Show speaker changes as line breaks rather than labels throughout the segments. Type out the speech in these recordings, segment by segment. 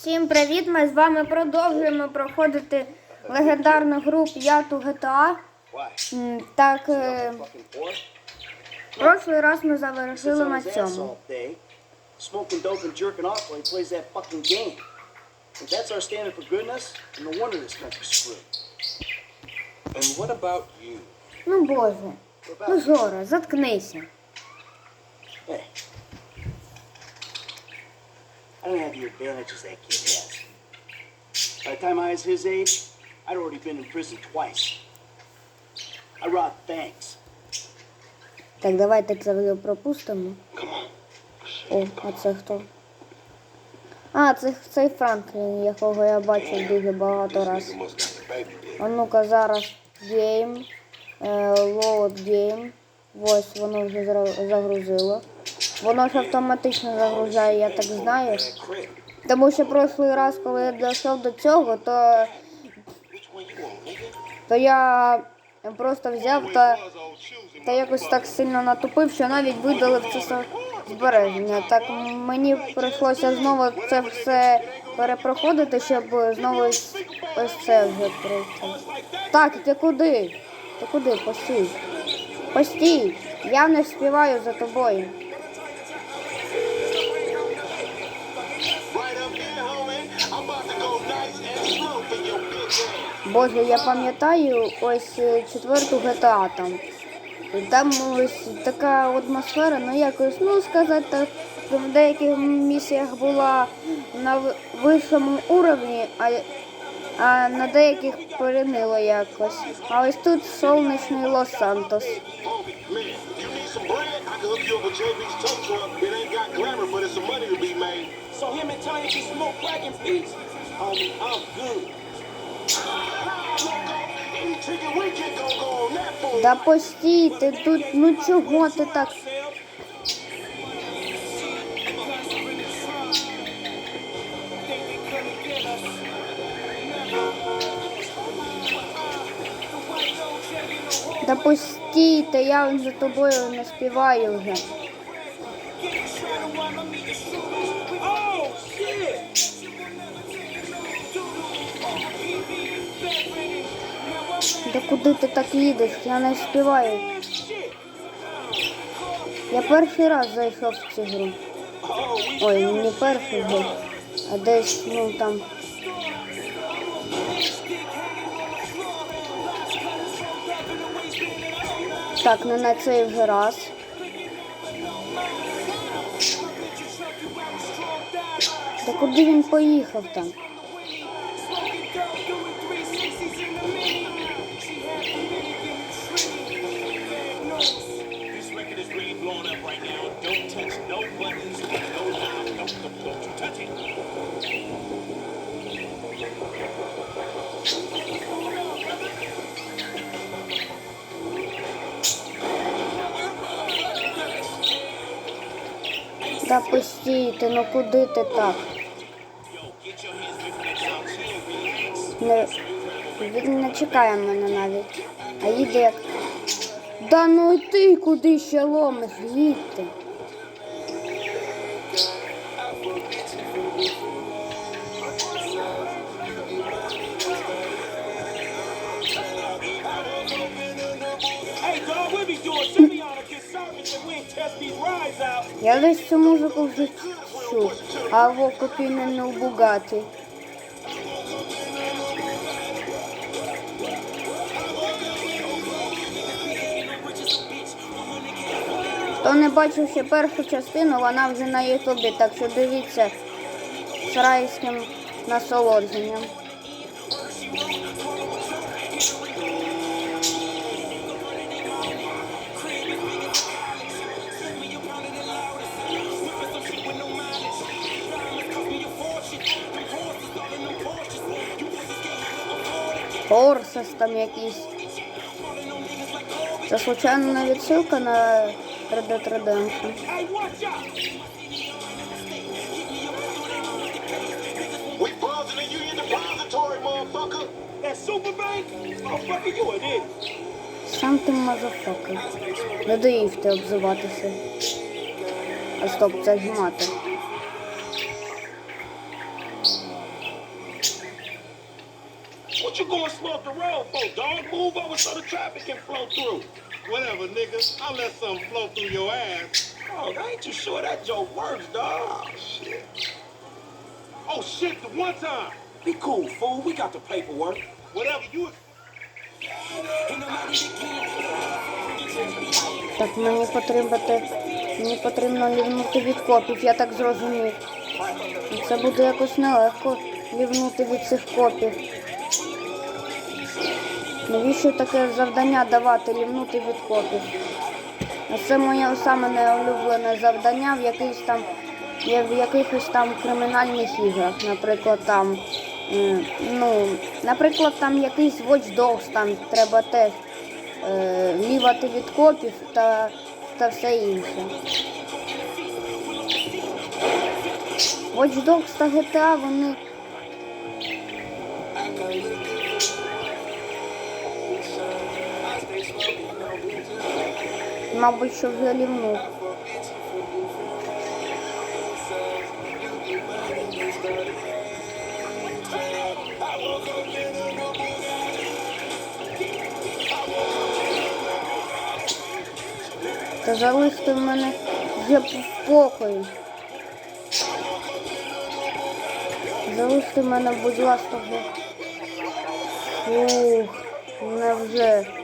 Всім привіт! Ми з вами продовжуємо проходити легендарну гру п'яту GTA.
Why?
М, Так, е, прошлий раз ми завершили на цьому.
all day, smoking dope and jerking off while he plays that fucking game. If that's our standard for goodness, then no wonder this country's screwed.
And what about you?
Ну боже,
What
ну
about
Жора, заткнися.
Hey. I don't have the advantages that kid has. By the time I was his age, I'd already been in prison twice. I robbed banks.
Так, давайте це відео пропустимо. О, а це хто? А, це цей Франклін, якого я бачив дуже багато
dead.
А ну-ка зараз гейм, лоуд гейм. Ось воно вже загрузило. Воно ж автоматично загружає, я так знаю. Тому що прошлий раз, коли я дійшов до цього, то, то я просто взяв та, та якось так сильно натупив, що навіть видалив це збереження. Так мені прийшлося знову це все перепроходити, щоб знову ось це вже пройти. Так, ти куди? Ти куди? Постій. Постій. Я не співаю за тобою. Боже, я пам'ятаю ось е, четверту GTA там. Там ось така атмосфера, ну якось, ну сказати так, в деяких місіях була на вищому уровні, а, а на деяких перемило якось. А ось тут сонячний Лос-Сантос.
So.
Да постійте тут, ну чого ти так? Да постійте, я за тобою не співаю вже. Куди ти так їдеш? Я не співаю. Я перший раз зайшов в цю гру. Ой, не перший вже, а десь, ну там. Так, не на цей вже раз. Та куди він поїхав там? Та постійте, ну куди ти так? Не, він не чекає мене навіть. А їде як. Да ну і ти куди ще ломиш, їдьте. Я десь цю музику вже чув, а в купінену Бугаті. Хто не бачив ще першу частину, вона вже на Ютубі, так що дивіться з райським насолодженням. Орсес там якийсь. Це случайно відсилка на Red Dead Redemption.
Oh.
Сам ти мазафака. Не доїв ти обзиватися. А стоп, це ж мати.
What up the road for, dog? Move over so the traffic can flow through. Whatever, nigga. I'll let something flow through your ass. Oh, ain't you sure that joke works, dog? Oh, shit. Oh, shit, the one time.
Be cool, fool. We got the paperwork.
Whatever you...
Так, мені потрібно, мені потрібно лівнути від копів, я так зрозумів. Це буде якось нелегко лівнути від цих копів. Навіщо таке завдання давати лівнути від копів? Це моє саме неулюблене завдання в якихось там в якихось там кримінальних іграх. Наприклад, там, ну, наприклад, там якийсь Watch Dogs, там треба теж е, лівати від копів та, та все інше. Watch Dogs та GTA, вони. Мабуть, що вже лівнув. Та залиште мене вже в спокою. Залиште мене, будь ласка. Ух, невже.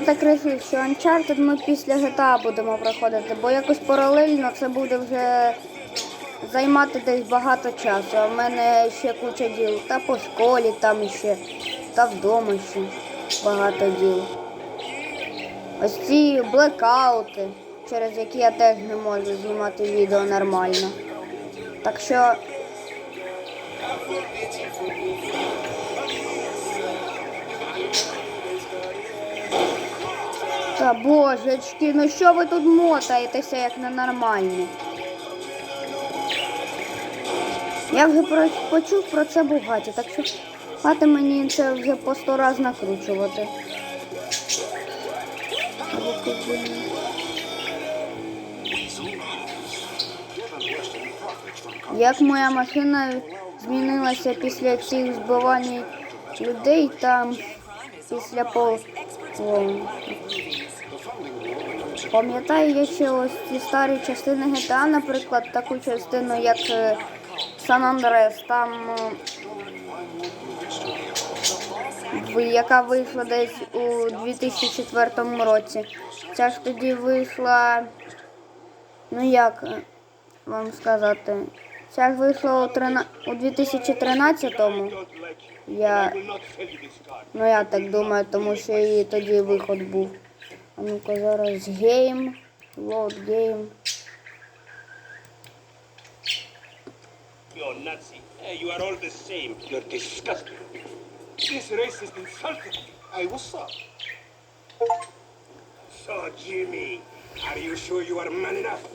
Я так вирішив, що Uncharted ми після GTA будемо проходити, бо якось паралельно це буде вже займати десь багато часу. А в мене ще куча діл. Та по школі там ще, та вдома ще багато діл. Ось ці блекаути, через які я теж не можу знімати відео нормально. Так що Божечки, ну що ви тут мотаєтеся як ненормальні? Я вже про, почув про це бугаті, так що хати мені це вже по сто раз накручувати. Як моя машина змінилася після цих збивань людей там після пол. Пам'ятаю я ще ось ці старі частини GTA, наприклад, таку частину, як е, Сан Андрес, там, е, яка вийшла десь у 2004 році. Ця ж тоді вийшла, ну як е, вам сказати, ця ж вийшла у, трина- у 2013-му. Я, ну я так думаю, тому що її тоді виход був. А ну-ка зараз гейм, лот гейм.
You're Nazi. Hey, you are all the same. You're disgusting. This racist insulted me. Hey, what's up? So, Jimmy, are you sure you are man enough?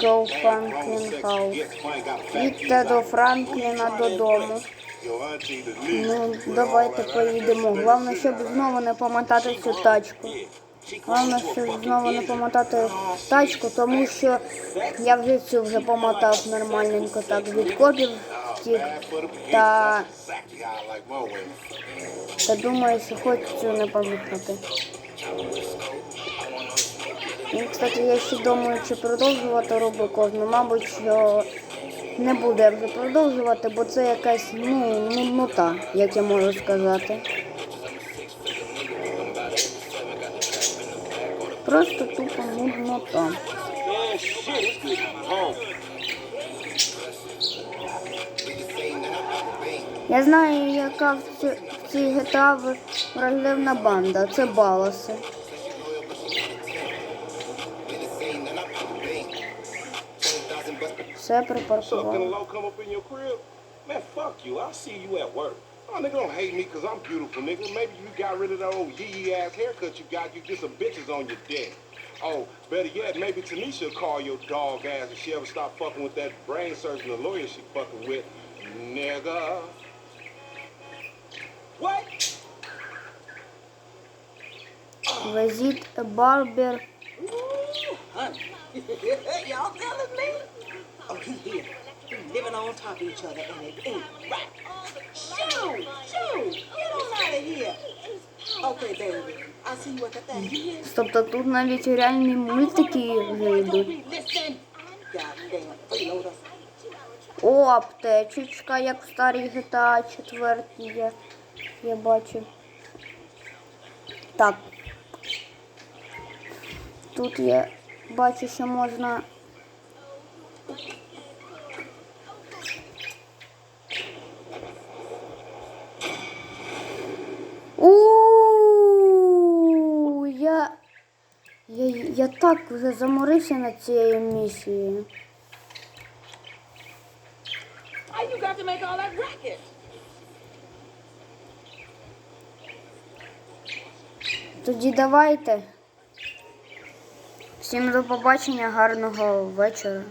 Got a fat
Їдьте до. Франкліна додому. Ну, давайте поїдемо. Головне, щоб знову не помотати цю тачку. Головне, щоб знову не помотати тачку, тому що я вже цю вже помотав нормальненько так від копів
pigs,
Та, та думаю, що хоч цю не повикнути. І, кстати, я ще думаю, чи продовжувати рубрику, ну, мабуть, що не буду я вже продовжувати, бо це якась ну, нуднота, як я можу сказати. Просто тупо нуднота. Я знаю, яка в ці- в цій GTA враждебна банда. Це баласи. Все
What's Oh, nigga, don't hate me because I'm beautiful, nigga. Maybe you got rid of that old yee ass haircut you got. You get some bitches on your dick. Oh, better yet, maybe Tanisha will call your dog ass if she ever stop fucking with that brain surgeon or lawyer she fucking with. Nigga. What?
Was it a barber? Ooh, honey.
Y'all telling me? Oh, he here. Living on top of each other and it ain't right. Thing.
Тобто тут навіть реальні мультики вже йдуть. О, аптечечка, як в старій GTA 4 є. Я бачу. Так. Тут я бачу, що можна. У я, я, я так вже заморився над цією місією. Тоді давайте. Всім до побачення, гарного вечора.